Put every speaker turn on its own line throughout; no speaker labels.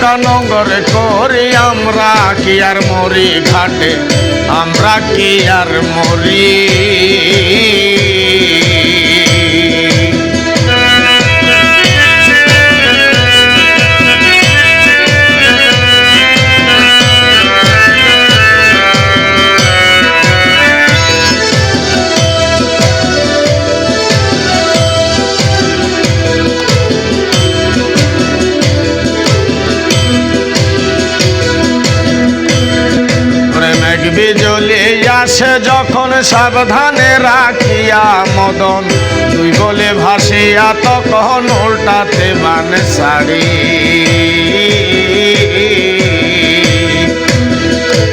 নৌকা নগরে করি আমরা কি আর মরি ঘাটে? আমরা কি আর মরি? আসে যখন সাবধানে রাখিয়া মদন। দুই বলে ভাসিয়া তখন উল্টাতে বান শাড়ি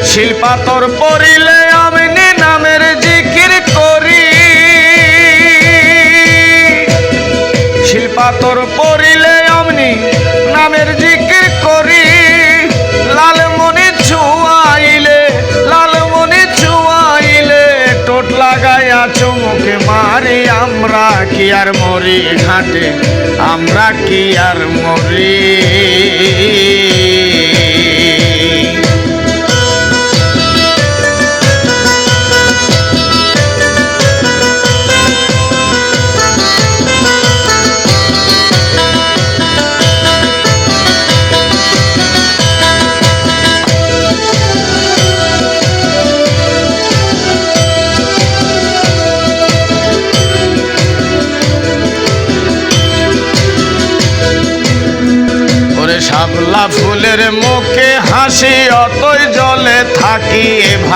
শিল্পাতর পরিলে আমি নামের জিকির করি। শিল্পাতর পরিলে অমনি নামের জিকির মারি আমরা কি আর মরি ঘাটে আমরা কি আর মরি?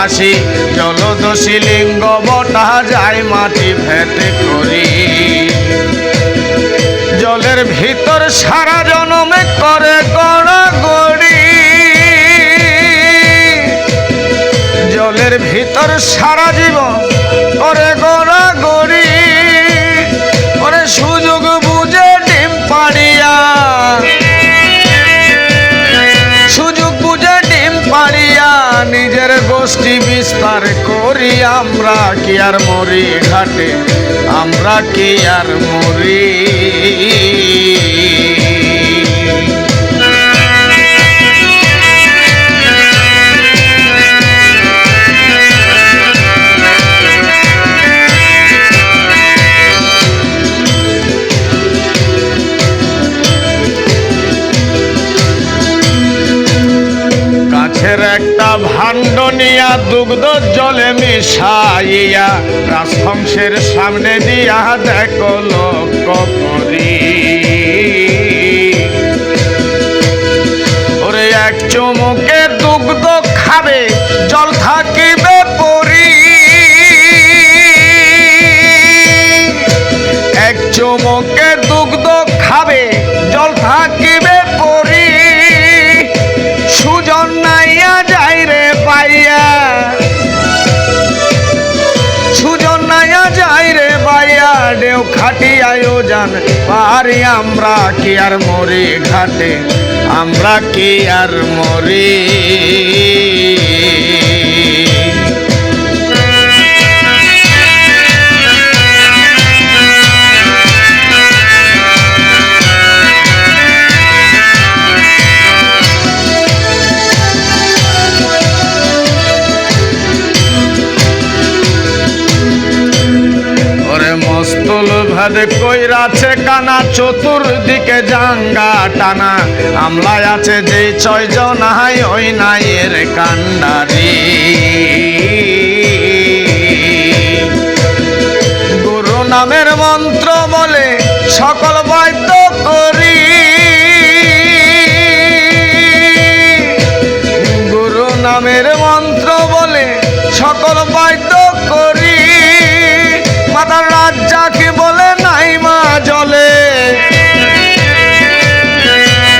ভাসি জলদোষী লিঙ্গ বটা যায় মাটি ফেটে করি। জলের ভিতর সারা জনমে করে গড়াগড়ি। জলের ভিতর সারা জীবন গোষ্ঠী বিস্তার করি আমরা কি আর মরি ঘাটে আমরা কি আর মরি? মিশাইয়া রাজহংসের সামনে দিয়া দেখো লক্ষ্য পারি আমরা কি আর মরি ঘাটে? আমরা কি আর মরি? ভেদে কইরাছে কানা, চতুর্দিকে জাঙ্গা টানা। আমলায় আছে যে ছয় জনাই ওই নাইয়ের কান্ডারি। গুরু নামের মন্ত্র বলে, সকল বাদ্য করি। গুরু নামের মন্ত্র বলে, সকল বাদ্য রাজ্জাকে বলে নাই মা জলে।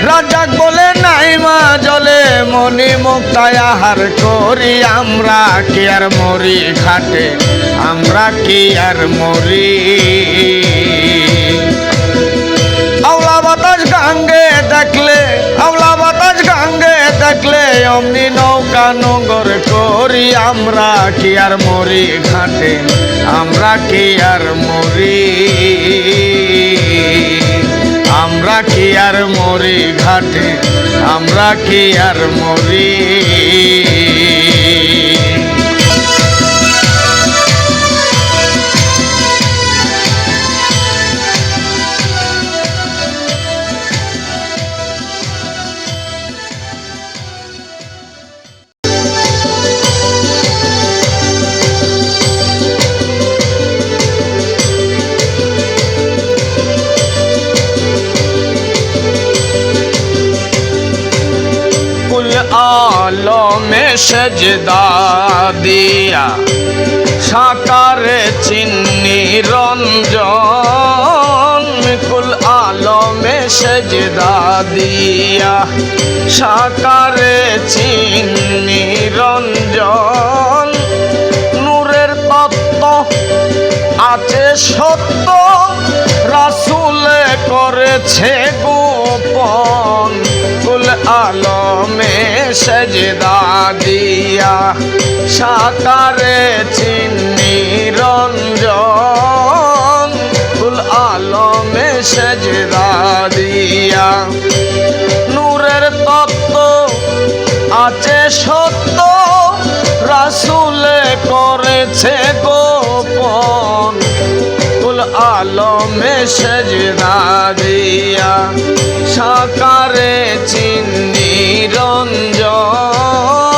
রাজ্জাক বলে নাই মা জলে মনি মুক্তায় আহার করি, আমরা কি আর মরি ঘাটে? আমরা কি আর মরি? আওলা বাতাস গাঙ্গে দেখলে আওলা বাতাস অমনি নৌকা নগর করি, আমরা কি আর মরি ঘাটে? আমরা কি আর মরি? আমরা কি আর মরি ঘাটে? আমরা কি আর মরি? দিয়া সাকারে চিন্নি রঞ্জন, কুল আলমে সেজদা দিয়া সাকারে চিন্নি রঞ্জন, নূরের তত্ত্ব আছে সত্য, রাসুলে করেছে গোপন কুল আলমে সেজদা দিয়া, সাকারে চিন্নি রঞ্জন। কুল আলমে সেজদা দিয়া, নূরের তত্ত্ব আছে সত্য, রাসুলে করেছে গোপন। আলমে সেজদা দিয়া সাকারে চিন্নি রঞ্জন।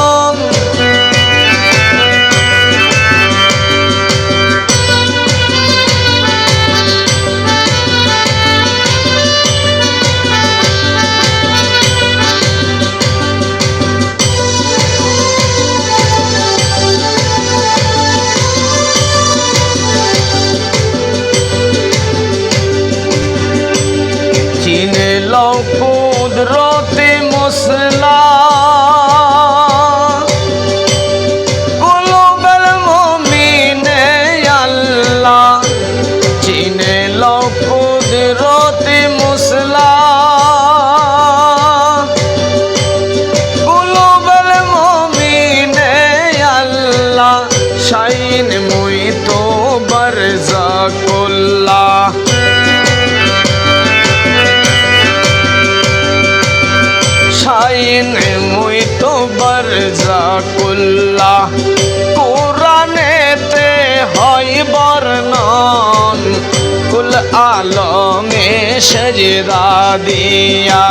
সজদা দিয়া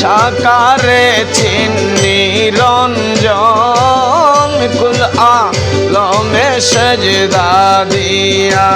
সাকারে চিন্নি রঞ্জন কুল আলমে সজদা দিয়া।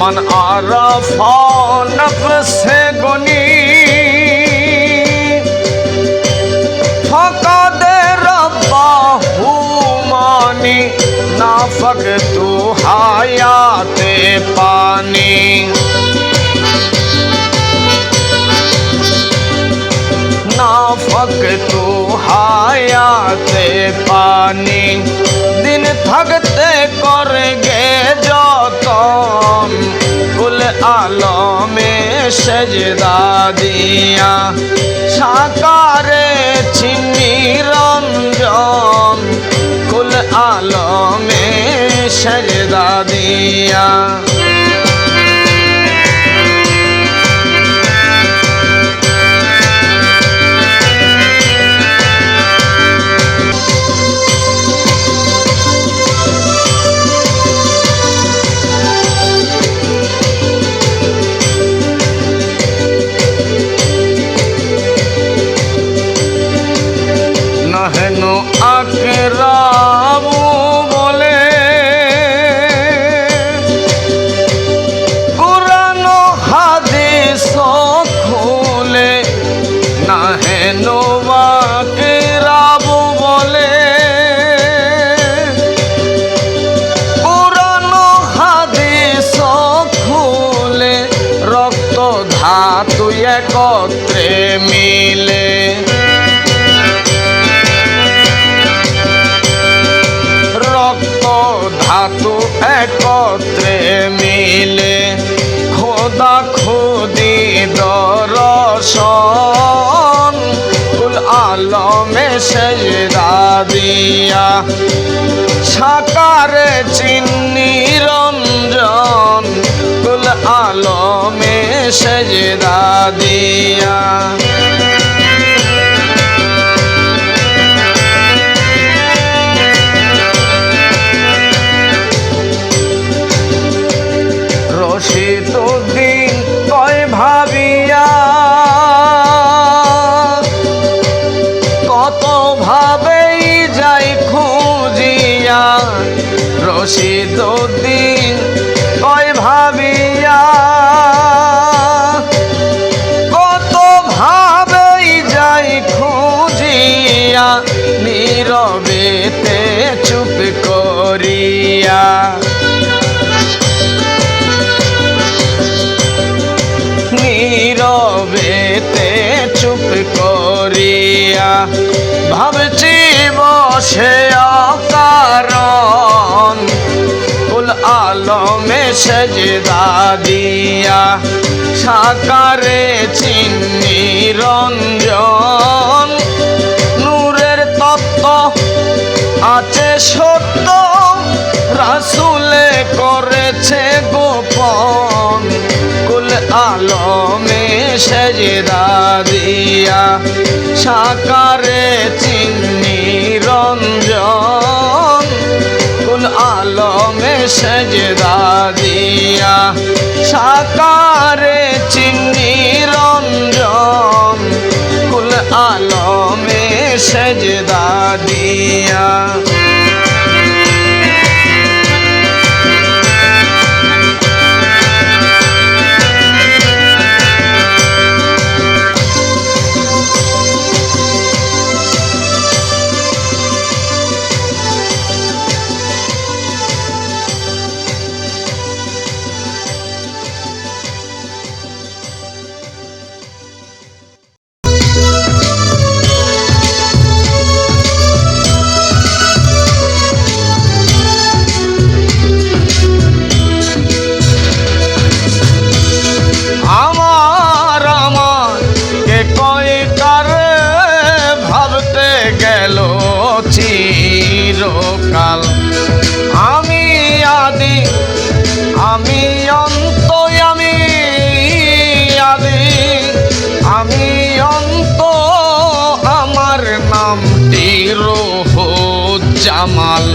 من عرف نفسه گنی فقد ربه مانی نافق تو حیات پانی নাফক তু হায়াতে পানি। দিন থাকতে করে গে যতন। কুল আলমে সেজদা দিয়া। সাকারে চিনি রঞ্জন না হেনো সেজদা দিয়া সাকারে চিন্নি রঞ্জন কুল আলমে সেজদা দিয়া নীরবেতে চুপ করিয়া। নীরবেতে চুপ করিয়া। ভাবছি বসে অকারণ কুল আলমে সেজদা দিয়া। সাকারে চিন্নি রঞ্জন তত্ত্ব আছে সত্য, রাসুলে করেছে গোপন। কুল আলমে সেজদা দিয়া, সাকারে চিন্নি রঞ্জন। কুল আলমে সেজদা দিয়া, সাকারে চিন্নি রঞ্জন। কুল আলমে সেজদা দিয়া জামাল।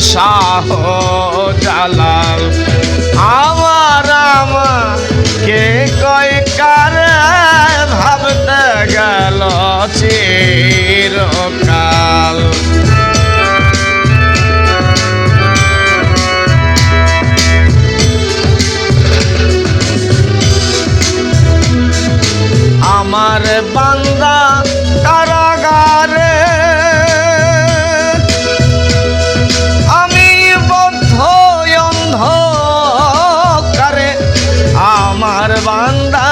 শাহ জালাল। আমার বান্দা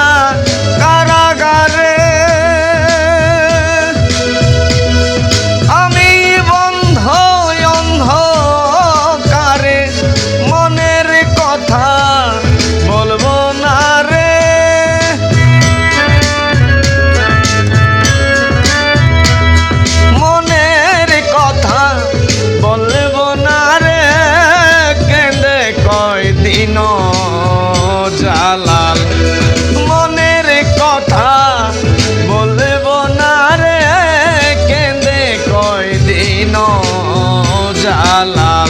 দিন